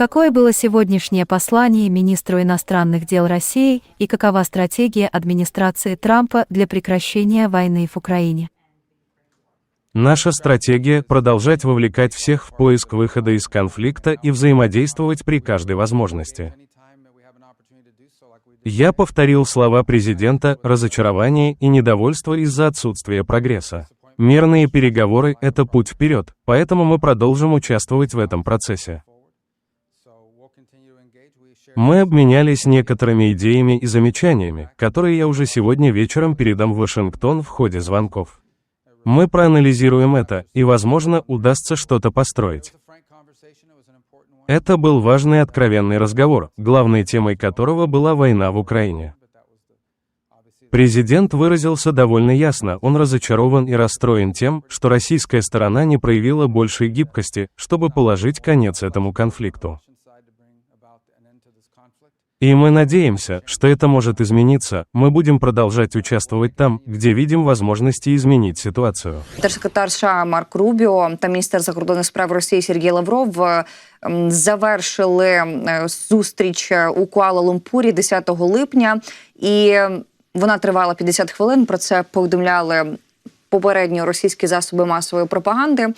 Какое было сегодняшнее послание министру иностранных дел России и какова стратегия администрации Трампа для прекращения войны в Украине? Наша стратегия – продолжать вовлекать всех в поиск выхода из конфликта и взаимодействовать при каждой возможности. Я повторил слова президента разочарование и недовольство из-за отсутствия прогресса. Мирные переговоры – это путь вперед, поэтому мы продолжим участвовать в этом процессе. Мы обменялись некоторыми идеями и замечаниями, которые я уже сегодня вечером передам в Вашингтон в ходе звонков. Мы проанализируем это, и, возможно, удастся что-то построить. Это был важный откровенный разговор, главной темой которого была война в Украине. Президент выразился довольно ясно, он разочарован и расстроен тем, что российская сторона не проявила большей гибкости, чтобы положить конец этому конфликту. И мы надеемся, что это может измениться. Мы будем продолжать участвовать там, где видим возможности изменить ситуацію. Держсекретар США Марк Рубіо та міністр закордонних справ Росії Сергій Лавров е, м, завершили е, зустріч е, у Куала-Лумпурі 10 липня, і вона тривала 50 хвилин. Про це повідомляли попередньо російські засоби масової пропаганди.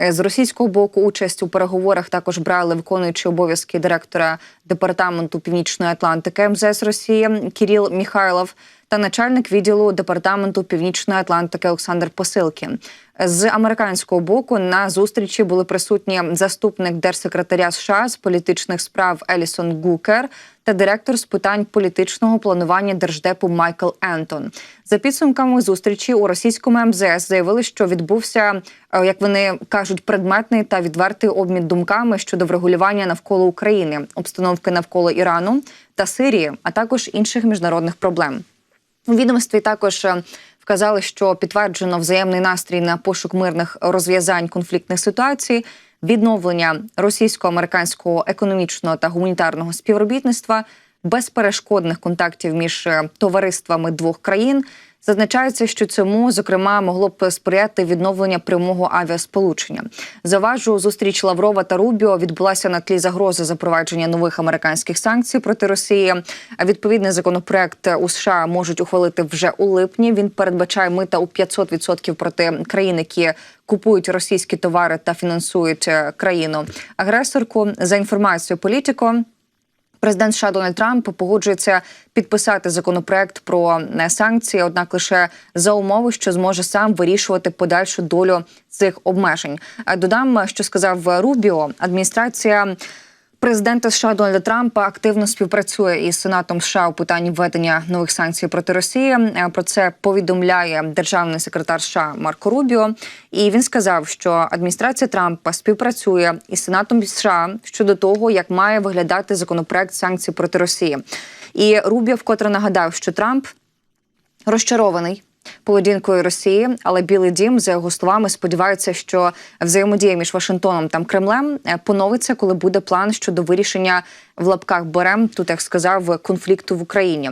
Е, З російського боку участь у переговорах також брали виконуючий обов'язки директора департаменту Північної Атлантики МЗС Росії Кіріл Міхайлов та начальник відділу департаменту Північної Атлантики Олександр Посилкін. З американського боку на зустрічі були присутні заступник держсекретаря США з політичних справ Елісон Гукер та директор з питань політичного планування держдепу Майкл Ентон. За підсумками зустрічі у російському МЗС заявили, що відбувся, е, як вони кажуть, предметний та відвертий обмін думками щодо врегулювання навколо України, обстановки навколо Ірану та Сирії, а також інших міжнародних проблем. У відомстві також е, вказали, що підтверджено взаємний настрій на пошук мирних розв'язань конфліктних ситуацій, відновлення російсько-американського економічного та гуманітарного співробітництва, безперешкодних контактів між е, товариствами двох країн. Зазначається, що цьому зокрема могло б сприяти відновлення прямого авіасполучення. Заважу, зустріч Лаврова та Рубіо відбулася на тлі загрози запровадження нових американських санкцій проти Росії. Відповідний законопроект у США можуть ухвалити вже у липні. Він передбачає мита у 500% проти країн, які купують російські товари та фінансують е, країну агресорку. За інформацією політико. Президент США Дональд Трамп погоджується підписати законопроект про е, санкції, однак лише за умови, що зможе сам вирішувати подальшу долю цих обмежень. Е, Додам, що сказав Рубіо, адміністрація. Президента США Дональда Трампа активно співпрацює із Сенатом США у питанні введення нових санкцій проти Росії. Е, Про це повідомляє державний секретар США Марко Рубіо. І він сказав, що адміністрація Трампа співпрацює із Сенатом США щодо того, як має виглядати законопроект санкцій проти Росії. І Рубіо вкотре нагадав, що Трамп розчарований поведінкою Росії, але Білий Дім за його словами сподівається, що взаємодія між Вашингтоном та Кремлем е, поновиться, коли буде план щодо вирішення в лапках берем, тут як сказав, конфлікту в Україні.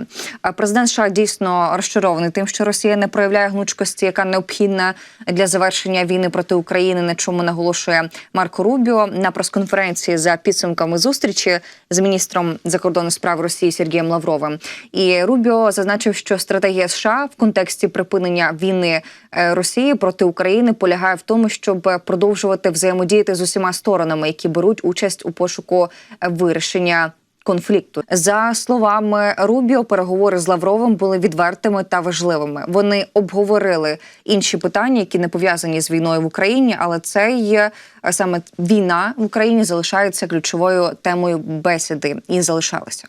Президент США дійсно розчарований тим, що Росія не проявляє гнучкості, яка необхідна для завершення війни проти України. На чому наголошує Марко Рубіо на прес-конференції за підсумками зустрічі з міністром закордонних справ Росії Сергієм Лавровим. І Рубіо зазначив, що стратегія США в контексті припинення війни е, Росії проти України полягає в тому, щоб продовжувати взаємодіяти з усіма сторонами, які беруть участь у пошуку е, вирішення конфлікту. За словами Рубіо, переговори з Лавровим були відвертими та важливими. Вони обговорили інші питання, які не пов'язані з війною в Україні, але це є е, саме війна в Україні залишається ключовою темою бесіди і залишалася.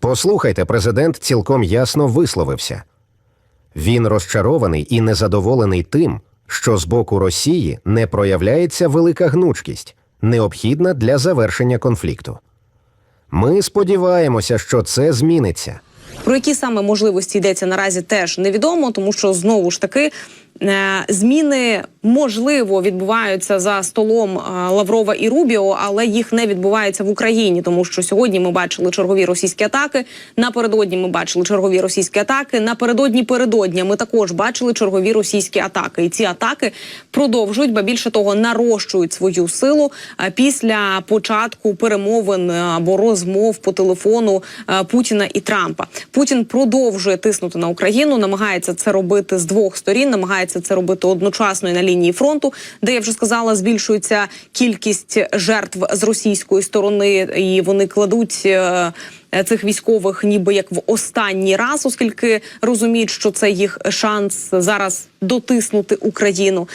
Послухайте, президент цілком ясно висловився. Він розчарований і незадоволений тим, що з боку Росії не проявляється велика гнучкість, необхідна для завершення конфлікту. Ми сподіваємося, що це зміниться. Про які саме можливості йдеться наразі теж невідомо, тому що знову ж таки Зміни можливо відбуваються за столом е, Лаврова і Рубіо, але їх не відбувається в Україні, тому що сьогодні ми бачили чергові російські атаки. Напередодні ми бачили чергові російські атаки. Напередодні передодня ми також бачили чергові російські атаки. І ці атаки продовжують, ба більше того, нарощують свою силу е, після початку перемовин е, або розмов по телефону е, Путіна і Трампа. Путін продовжує тиснути на Україну, намагається це робити з двох сторін, намагається це робити одночасно і на лінії фронту, де я вже сказала, збільшується кількість жертв з російської сторони, і вони кладуть. Е, Цих військових, ніби як в останній раз, оскільки розуміють, що це їх шанс зараз дотиснути Україну.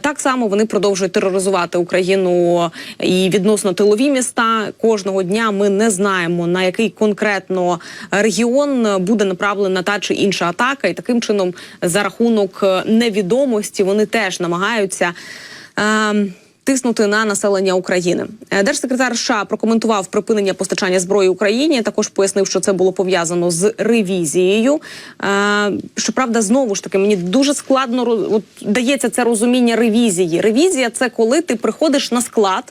Так само вони продовжують тероризувати Україну і відносно тилові міста. Кожного дня ми не знаємо на який конкретно регіон буде направлена та чи інша атака, і таким чином, за рахунок невідомості, вони теж намагаються. е, Тиснути на населення України. Е, Держсекретар США прокоментував припинення постачання зброї Україні. Також пояснив, що це було пов'язано з ревізією. Е, Щоправда, знову ж таки, мені дуже складно от, дається це розуміння ревізії. Ревізія це коли ти приходиш на склад.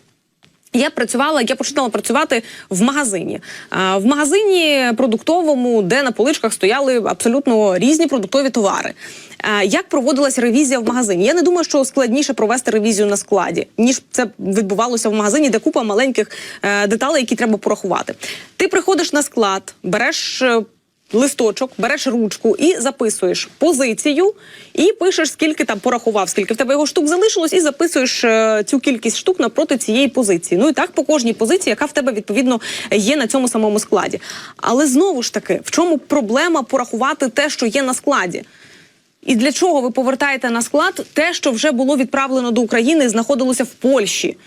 Я працювала, я починала працювати в магазині. В магазині продуктовому, де на поличках стояли абсолютно різні продуктові товари. Як проводилась ревізія в магазині? Я не думаю, що складніше провести ревізію на складі, ніж це відбувалося в магазині, де купа маленьких е, деталей, які треба порахувати. Ти приходиш на склад, береш. Листочок, береш ручку і записуєш позицію, і пишеш, скільки там порахував, скільки в тебе його штук залишилось, і записуєш е, цю кількість штук напроти цієї позиції. Ну і так по кожній позиції, яка в тебе відповідно є на цьому самому складі. Але знову ж таки, в чому проблема порахувати те, що є на складі? І для чого ви повертаєте на склад те, що вже було відправлено до України і знаходилося в Польщі?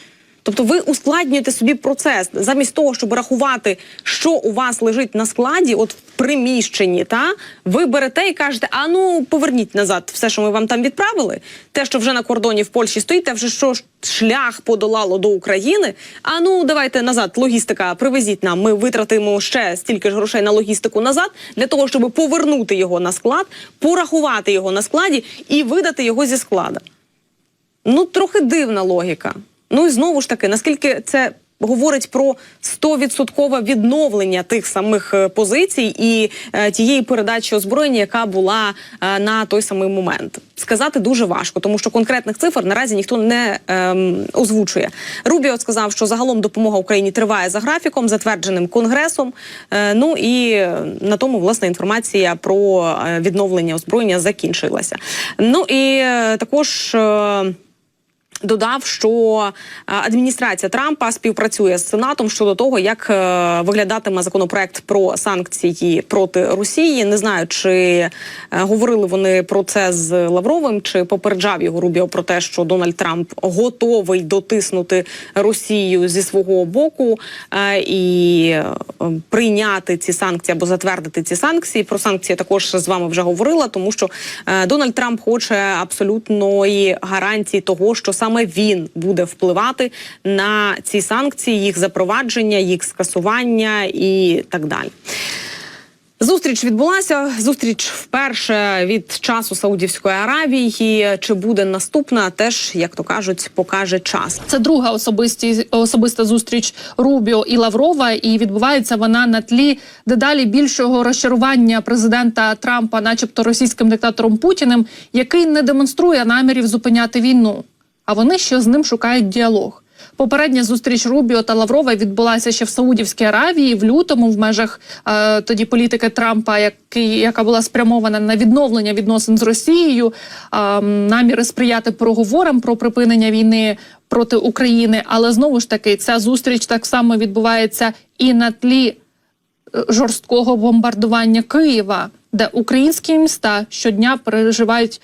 Тобто ви ускладнюєте собі процес замість того, щоб рахувати, що у вас лежить на складі, от в приміщенні, та ви берете і кажете: а ну поверніть назад все, що ми вам там відправили. Те, що вже на кордоні в Польщі стоїть, те вже що шлях подолало до України. А ну давайте назад, логістика, привезіть нам. Ми витратимо ще стільки ж грошей на логістику назад для того, щоб повернути його на склад, порахувати його на складі і видати його зі склада. Ну, трохи дивна логіка. Ну і знову ж таки, наскільки це говорить про 100% відновлення тих самих е, позицій і е, тієї передачі озброєння, яка була е, на той самий момент. Сказати дуже важко, тому що конкретних цифр наразі ніхто не ем, озвучує. Рубіо сказав, що загалом допомога Україні триває за графіком, затвердженим конгресом. Е, ну і е, на тому власне інформація про е, відновлення озброєння закінчилася. Ну і е, також. е, Додав, що е, адміністрація Трампа співпрацює з Сенатом щодо того, як е, виглядатиме законопроект про санкції проти Росії. Не знаю, чи е, говорили вони про це з Лавровим, чи попереджав його Рубіо про те, що Дональд Трамп готовий дотиснути Росію зі свого боку і прийняти ці санкції або затвердити ці санкції. Про санкції також з вами вже говорила, тому що Дональд Трамп хоче абсолютної гарантії того, що саме він буде впливати на ці санкції, їх запровадження, їх скасування і так далі. Зустріч відбулася. Зустріч вперше від часу Саудівської Аравії. Чи буде наступна, теж як то кажуть, покаже час. Це друга особисті особиста зустріч Рубіо і Лаврова, і відбувається вона на тлі дедалі більшого розчарування президента Трампа, начебто російським диктатором Путіним, який не демонструє намірів зупиняти війну. А вони ще з ним шукають діалог. Попередня зустріч Рубіо та Лаврова відбулася ще в Саудівській Аравії в лютому, в межах е, тоді політики Трампа, який, яка була спрямована на відновлення відносин з Росією, е, наміри сприяти переговорам про припинення війни проти України. Але знову ж таки, ця зустріч так само відбувається і на тлі е, жорсткого бомбардування Києва, де українські міста щодня переживають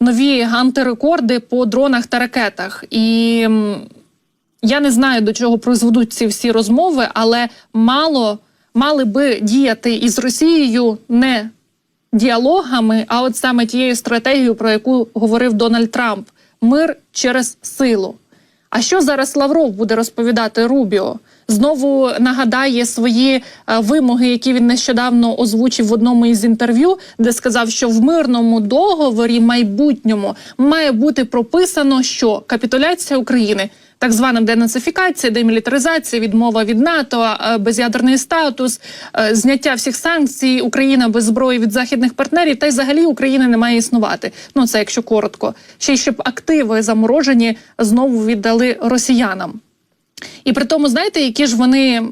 нові антирекорди по дронах та ракетах. І я не знаю, до чого призведуть ці всі розмови, але мало мали би діяти із Росією не діалогами, а от саме тією стратегією, про яку говорив Дональд Трамп: мир через силу. А що зараз Лавров буде розповідати Рубіо? Знову нагадає свої е, вимоги, які він нещодавно озвучив в одному із інтерв'ю, де сказав, що в мирному договорі майбутньому має бути прописано, що капітуляція України, так звана денацифікація, демілітаризація, відмова від НАТО, е, безядерний статус, е, зняття всіх санкцій, Україна без зброї від західних партнерів, та й взагалі України не має існувати. Ну це якщо коротко. Ще й щоб активи заморожені знову віддали росіянам. І при тому, знаєте, які ж вони.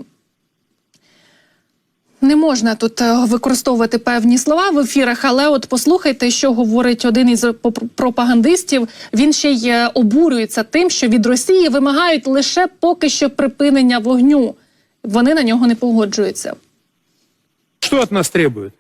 Не можна тут е, використовувати певні слова в ефірах, але от послухайте, що говорить один із пропагандистів. Він ще й е, обурюється тим, що від Росії вимагають лише поки що припинення вогню. Вони на нього не погоджуються. Що від нас требует?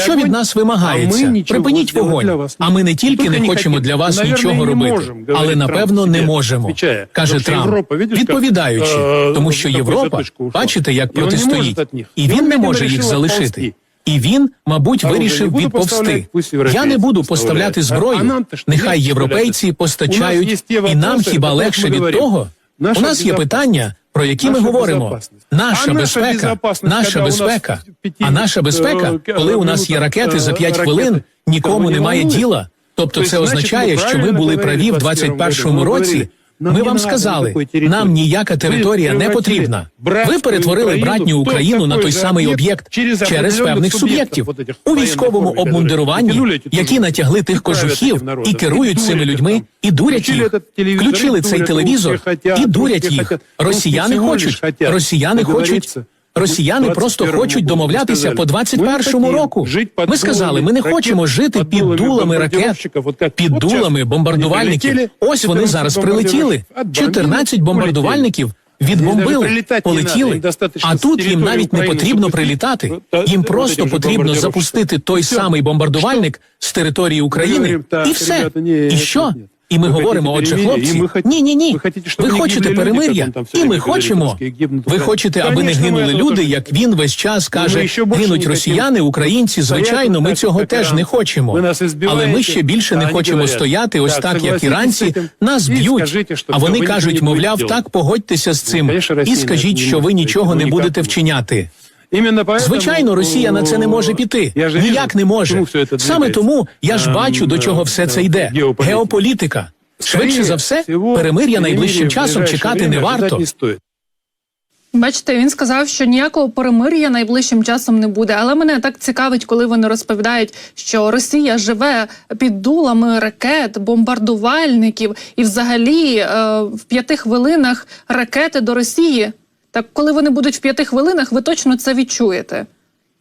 Що від нас вимагається? Припиніть вогонь. А ми не тільки не хочемо хотим. для вас нічого робити, але напевно не можемо, каже Трамп, відповідаючи, е, тому що Європа, бачите, як протистоїть, і він не може їх залишити. І він, мабуть, вирішив відповсти. Я не буду поставляти зброю. Нехай європейці постачають, і нам хіба легше від того. Наша У нас є питання, про які ми говоримо. Наша А безпека, наша безпека. А наша безпека, е, коли у нас є ракети за е, 5 ракети, хвилин, нікому немає діла. Тобто Тобто, це означає, що ми були праві в в 21 21-му році. Ми вам сказали, нам ніяка територія не потрібна. Ви перетворили братню Україну на той самий об'єкт через певних суб'єктів, у військовому обмундируванні, які натягли тих кожухів і керують цими людьми, і дурять їх. Включили цей телевізор і дурять їх. Росіяни хочуть, росіяни хочуть. Росіяни просто хочуть домовлятися по «Ми 21-му року. Ми сказали, ми не хочемо жити під дулами ракет, під дулами бомбардувальників. Ось вони зараз прилетіли. бомбардировщиків. 14 бомбардувальників відбомбили, полетіли. А тут їм навіть не потрібно прилітати. Їм просто потрібно запустити той самий бомбардувальник з території України. І все. І що? І ми Ви говоримо, отже, хлопці, ні, ні, ні. ви хочете перемир'я, і ми хочемо. Ви хочете, аби не гинули люди, як він весь час каже, ще гинуть росіяни, українці. Звичайно, ми цього теж не хочемо. Але ми ще більше не хочемо стояти ось так, як іранці. Нас б'ють. А вони кажуть, мовляв, так погодьтеся з цим і скажіть, що ви нічого не ну, будете вчиняти. Іменно поэтому, Звичайно, Росія на це не може піти. я же Ніяк не може. все це Саме тому я ж Ем, бачу, до чого все це йде. геополітика. Швидше за все, перемир'я перемир'я найближчим часом чекати не варто. Бачите, він сказав, що ніякого перемир'я найближчим часом не буде. Але мене так цікавить, коли вони розповідають, що Росія живе під дулами ракет, бомбардувальників, і взагалі е, в п'яти хвилинах ракети до Росії. Так коли вони будуть в п'яти хвилинах, ви точно це відчуєте.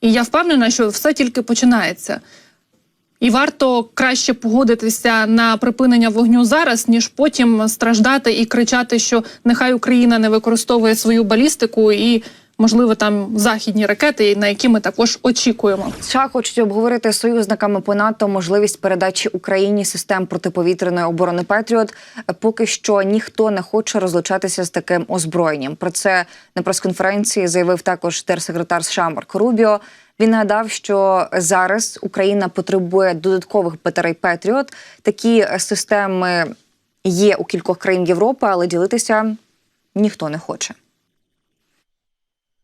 І я впевнена, що все тільки починається. І варто краще погодитися на припинення вогню зараз, ніж потім страждати і кричати, що нехай Україна не використовує свою балістику і, можливо, там західні ракети, на які ми також очікуємо. США хочуть обговорити з союзниками по НАТО можливість передачі Україні систем протиповітряної оборони Петріот. Поки що ніхто не хоче розлучатися з таким озброєнням. Про це на прес-конференції заявив також держсекретар США Марко Рубіо. Він нагадав, що зараз Україна потребує додаткових батарей Петріот. Такі системи є у кількох країн Європи, але ділитися ніхто не хоче.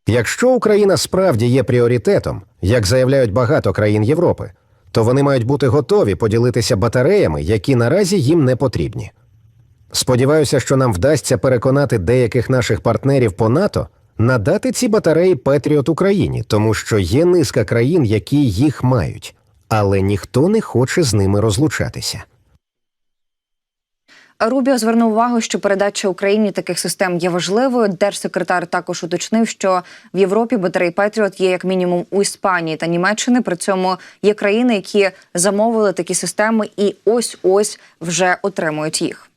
Якщо Україна справді є пріоритетом, як заявляють багато країн Європи, то вони мають бути готові поділитися батареями, які наразі їм не потрібні. Сподіваюся, що нам вдасться переконати деяких наших партнерів по НАТО надати ці батареї Петріот Україні, тому що є низка країн, які їх мають, але ніхто не хоче з ними розлучатися. Рубіо звернув увагу, що передача Україні таких систем є важливою. Держсекретар також уточнив, що в Європі батареї Петріот є як мінімум у Іспанії та Німеччини. При цьому є країни, які замовили такі системи, і ось ось вже отримують їх.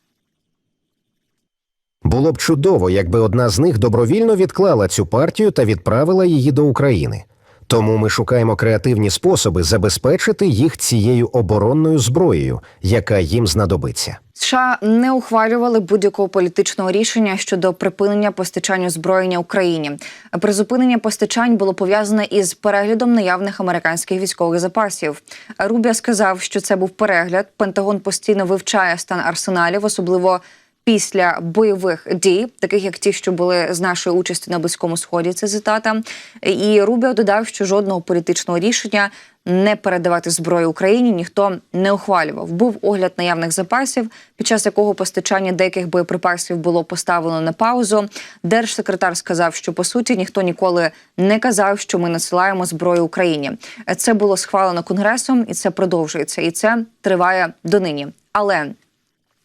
Було б чудово, якби одна з них добровільно відклала цю партію та відправила її до України. Тому ми шукаємо креативні способи забезпечити їх цією оборонною зброєю, яка їм знадобиться. США не ухвалювали будь-якого політичного рішення щодо припинення постачання озброєння Україні. Призупинення постачань було пов'язане із переглядом наявних американських військових запасів. Рубіо сказав, що це був перегляд. Пентагон постійно вивчає стан арсеналів, особливо після бойових дій, таких як ті, що були з нашої участі на близькому сході. Це цитата. І Рубіо додав, що жодного політичного рішення не передавати зброю Україні ніхто не ухвалював. Був огляд наявних запасів, під час якого постачання деяких боєприпасів було поставлено на паузу. Держсекретар сказав, що по суті ніхто ніколи не казав, що ми насилаємо зброю Україні. Це було схвалено конгресом, і це продовжується, і це триває донині. Але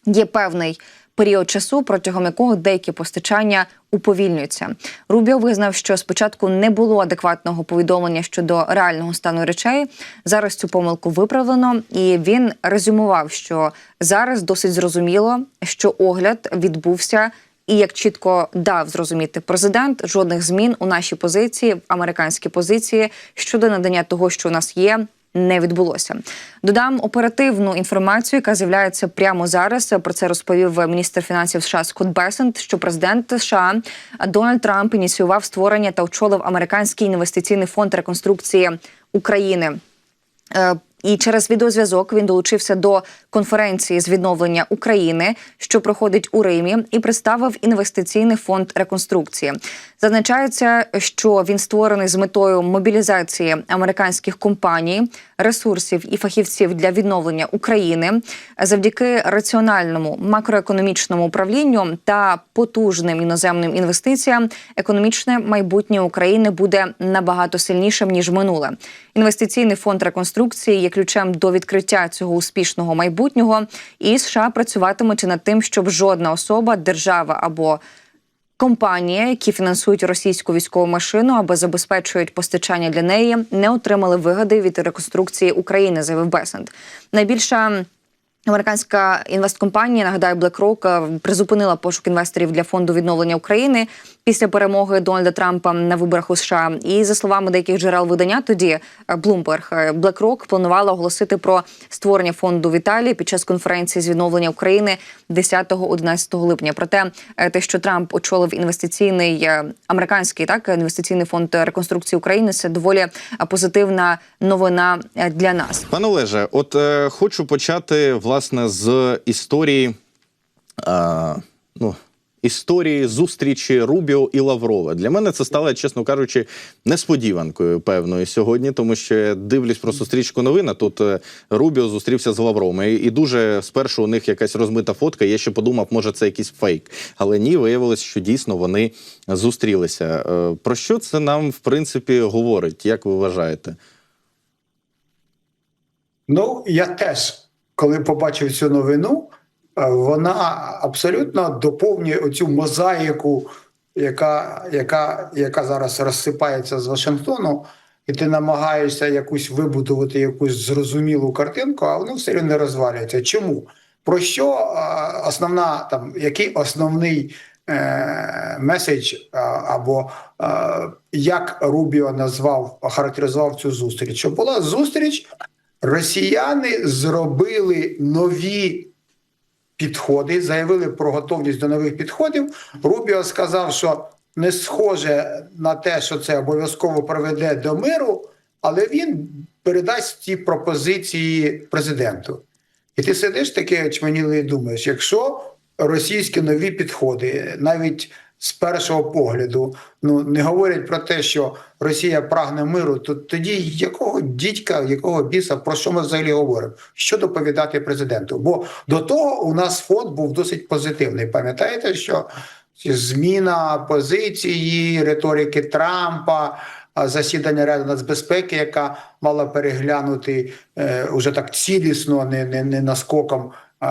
є певний період часу, протягом якого деякі постачання уповільнюються. Рубіо визнав, що спочатку не було адекватного повідомлення щодо реального стану речей. Зараз цю помилку виправлено, і він резюмував, що зараз досить зрозуміло, що огляд відбувся. І як чітко дав зрозуміти президент, жодних змін у нашій позиції, в американській позиції щодо надання того, що у нас є, не відбулося. Додам оперативну інформацію, яка з'являється прямо зараз. Про це розповів міністр фінансів США Скотт Бесент, що президент США Дональд Трамп ініціював створення та очолив американський інвестиційний фонд реконструкції України. І через відеозв'язок він долучився до конференції з відновлення України, що проходить у Римі, і представив інвестиційний фонд реконструкції. Зазначається, що він створений з метою мобілізації американських компаній, ресурсів і фахівців для відновлення України завдяки раціональному макроекономічному управлінню та потужним іноземним інвестиціям. Економічне майбутнє України буде набагато сильнішим ніж минуле. Інвестиційний фонд реконструкції є ключем до відкриття цього успішного майбутнього. І США працюватимуть над тим, щоб жодна особа, держава або Компанія, які фінансують російську військову машину або забезпечують постачання для неї, не отримали вигоди від реконструкції України, заявив Бесент. Найбільша американська інвесткомпанія, нагадаю, BlackRock, е, призупинила пошук інвесторів для фонду відновлення України після перемоги Дональда Трампа на виборах у США. І за словами деяких джерел видання, тоді е, Bloomberg, е, BlackRock планувала оголосити про створення фонду в Італії під час конференції з відновлення України 10-11 липня. Проте те, що Трамп очолив інвестиційний американський так інвестиційний фонд реконструкції України, це доволі позитивна новина для нас. Пане Олеже, от е, хочу почати власне з історії. Е, ну, Історії зустрічі Рубіо і Лаврова для мене це стало, чесно кажучи, несподіванкою певною сьогодні, тому що дивлюсь просто стрічку новин. а Тут е, Рубіо зустрівся з Лавровим. І, і дуже спершу у них якась розмита фотка. Я ще подумав, може це якийсь фейк. Але ні, виявилось, що дійсно вони зустрілися. Е, Про що це нам в принципі говорить? Як ви вважаєте? Ну, я теж, коли побачив цю новину, е, вона абсолютно доповнює оцю мозаїку, яка, яка, яка зараз розсипається з Вашингтону, і ти намагаєшся якусь вибудувати якусь зрозумілу картинку, а воно все одно не розвалюється. Чому? Про що е, основна там, який основний е, меседж е, або е, як Рубіо назвав, охарактеризував цю зустріч? Що була зустріч Росіяни зробили нові підходи, заявили про готовність до нових підходів. Рубіо сказав, що не схоже на те, що це обов'язково приведе до миру, але він передасть ці пропозиції президенту. І ти сидиш таке очманіле і думаєш, якщо російські нові підходи, навіть з першого погляду, ну не говорять про те, що Росія прагне миру, то тоді якого дідька, якого біса, про що ми взагалі говоримо? Що доповідати президенту? Бо до того у нас фонд був досить позитивний. Пам'ятаєте, що зміна позиції, риторики Трампа. Засідання Ради нацбезпеки, яка мала переглянути е, уже так цілісно, не, не, не наскоком е,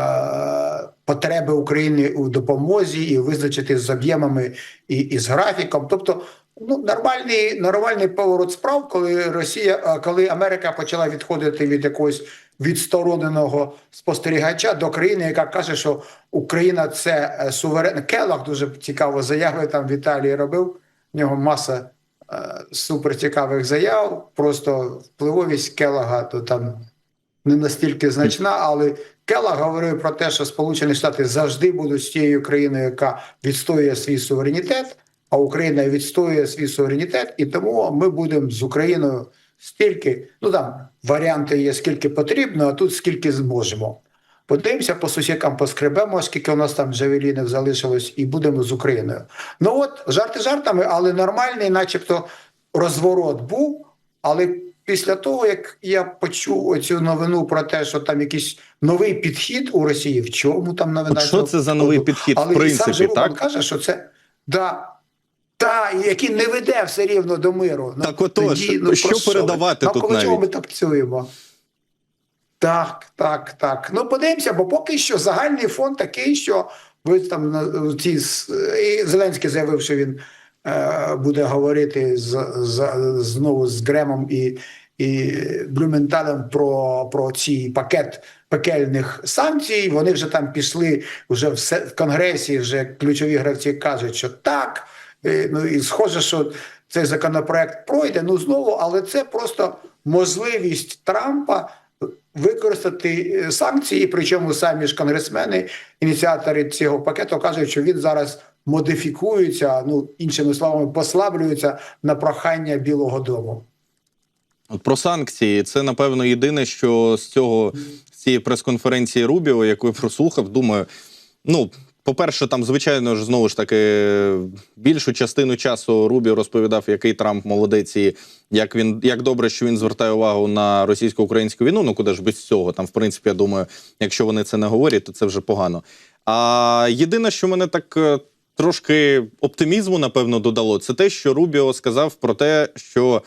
потреби України у допомозі і визначити з об'ємами і, і з графіком. Тобто, ну нормальний нормальний поворот справ, коли Росія, коли Америка почала відходити від якогось відстороненого спостерігача до країни, яка каже, що Україна це е, суверенна. Келах дуже цікаво заяви там в Італії робив. В нього маса е, суперцікавих заяв. Просто впливовість Келага то там не настільки значна, але Келах говорив про те, що Сполучені Штати завжди будуть тією країною, яка відстоює свій суверенітет, а Україна відстоює свій суверенітет, і тому ми будемо з Україною стільки, ну там варіанти є скільки потрібно, а тут скільки зможемо. Подивимося по сусікам, поскребемо, скільки у нас там джавелінів залишилось, і будемо з Україною. Ну от жарти жартами, але нормальний, начебто, розворот був. Але після того, як я почув оцю новину про те, що там якийсь новий підхід у Росії, в чому там новина? От що це за новий підхід, Але сам принципі, Рубан так? каже, що це да. Та, який не веде все рівно до миру. Ну, Так отож, тоді, то що про ви? передавати тут Навколо чого ми так працюємо? Так, так, так. Ну, подивимося, бо поки що загальний фон такий, що ви там ці і Зеленський заявив, що він буде говорити з, з знову з Гремом і, і Блюменталем про, про цей пакет пекельних санкцій. Вони вже там пішли вже в, в конгресі. Вже ключові гравці кажуть, що так. Е, Ну і схоже, що цей законопроект пройде. Ну знову, але це просто можливість Трампа використати е, санкції. Причому самі ж конгресмени, ініціатори цього пакету кажуть, що він зараз модифікується, ну іншими словами, послаблюється на прохання Білого Дому. Про санкції це напевно єдине, що з цього з цієї прес-конференції Рубіо, яку я прослухав, думаю, ну. По-перше, там, звичайно ж, знову ж таки, більшу частину часу Рубіо розповідав, який Трамп молодець, і як він як добре, що він звертає увагу на російсько-українську війну. Ну куди ж без цього? Там, в принципі, я думаю, якщо вони це не говорять, то це вже погано. А єдине, що мене так е, трошки оптимізму, напевно, додало, це те, що Рубіо сказав про те, що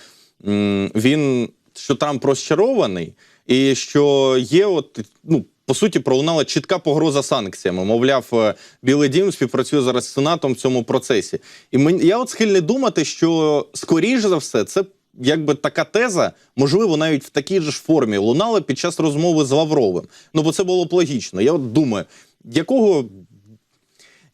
він що Трамп розчарований, і що є, от ну по суті, пролунала чітка погроза санкціями. Мовляв, е, Білий Дім співпрацює зараз з Сенатом в цьому процесі. І мені я от схильний думати, що скоріш за все, це якби така теза, можливо, навіть в такій же ж формі лунала під час розмови з Лавровим. Ну бо це було б логічно. Я от думаю, якого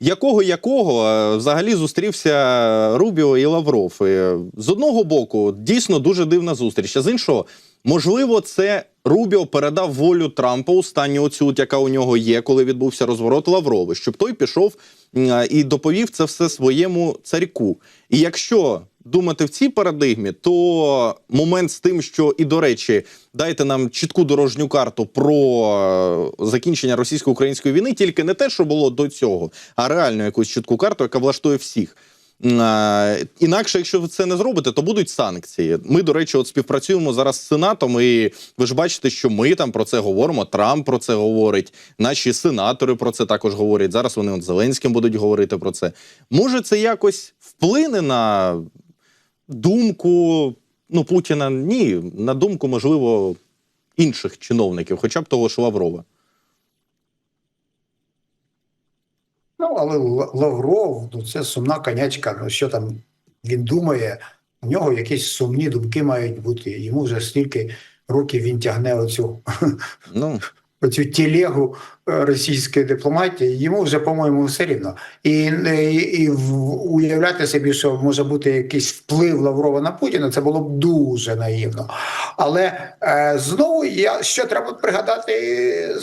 якого якого взагалі зустрівся Рубіо і Лавров. І, е, з одного боку, дійсно дуже дивна зустріч. А з іншого, можливо, це Рубіо передав волю Трампа останню оцю, яка у нього є, коли відбувся розворот Лаврови, щоб той пішов і доповів це все своєму царьку. І якщо думати в цій парадигмі, то момент з тим, що і до речі, дайте нам чітку дорожню карту про е, закінчення російсько-української війни, тільки не те, що було до цього, а реально якусь чітку карту, яка влаштує всіх. Е, Інакше, якщо ви це не зробите, то будуть санкції. Ми, до речі, от співпрацюємо зараз з Сенатом, і ви ж бачите, що ми там про це говоримо. Трамп про це говорить, наші сенатори про це також говорять. Зараз вони от Зеленським будуть говорити про це. Може, це якось вплине на думку ну, Путіна? Ні, на думку, можливо, інших чиновників, хоча б того ж Лаврова. Ну, але Лавров, ну це сумна конячка. Ну що там він думає? У нього якісь сумні думки мають бути. Йому вже стільки років він тягне оцю, Ну, оцю телегу е, російської дипломатії. Йому вже, по-моєму, все рівно. І, і, і в- уявляти собі, що може бути якийсь вплив Лаврова на Путіна, це було б дуже наївно. Але е, знову я що треба пригадати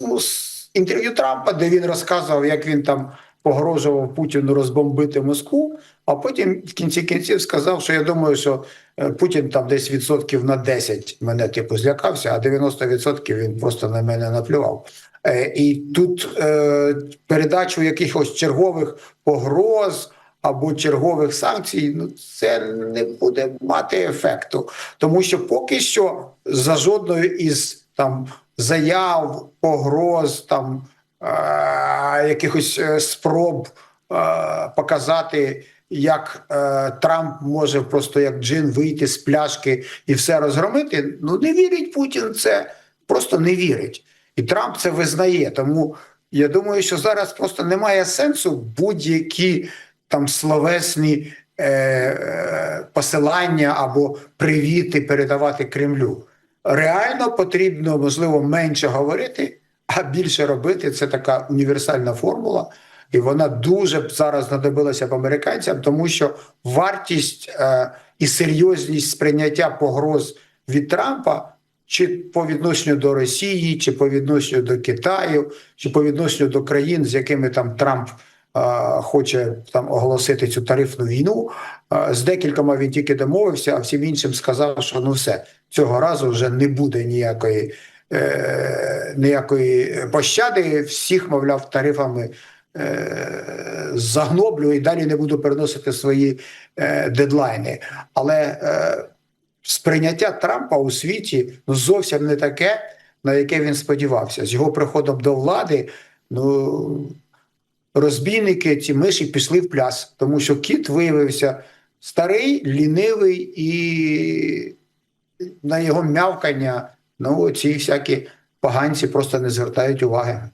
ну, з інтерв'ю Трампа, де він розказував, як він там погрожував Путіну розбомбити Москву. А потім в кінці кінців сказав, що я думаю, що е, Путін там десь відсотків на 10 мене типу злякався, а 90% він просто на мене наплював. Е, І тут е, передачу якихось чергових погроз або чергових санкцій, ну це не буде мати ефекту, тому що поки що за жодною із там заяв, погроз, там якихось спроб показати, як е- Трамп може просто як джин вийти з пляшки і все розгромити. Ну не вірить Путін. Це просто не вірить, і Трамп це визнає. Тому я думаю, що зараз просто немає сенсу будь-які там словесні е, е, посилання або привіти передавати Кремлю. Реально потрібно, можливо, менше говорити, а більше робити. Це така універсальна формула, і вона дуже зараз знадобилася б американцям, тому що вартість е, і серйозність сприйняття погроз від Трампа. Чи по відношенню до Росії, чи по відношенню до Китаю, чи по відношенню до країн, з якими там Трамп е, хоче там оголосити цю тарифну війну. Е, з декількома він тільки домовився, а всім іншим сказав, що ну все цього разу вже не буде ніякої е, ніякої пощади, всіх, мовляв, тарифами загноблю і далі не буду переносити свої е, дедлайни. Але е, сприйняття Трампа у світі ну, зовсім не таке, на яке він сподівався. З його приходом до влади, ну розбійники, ці миші пішли в пляс, тому що кіт виявився старий, лінивий і на його м'явкання, ну ці всякі поганці просто не звертають уваги.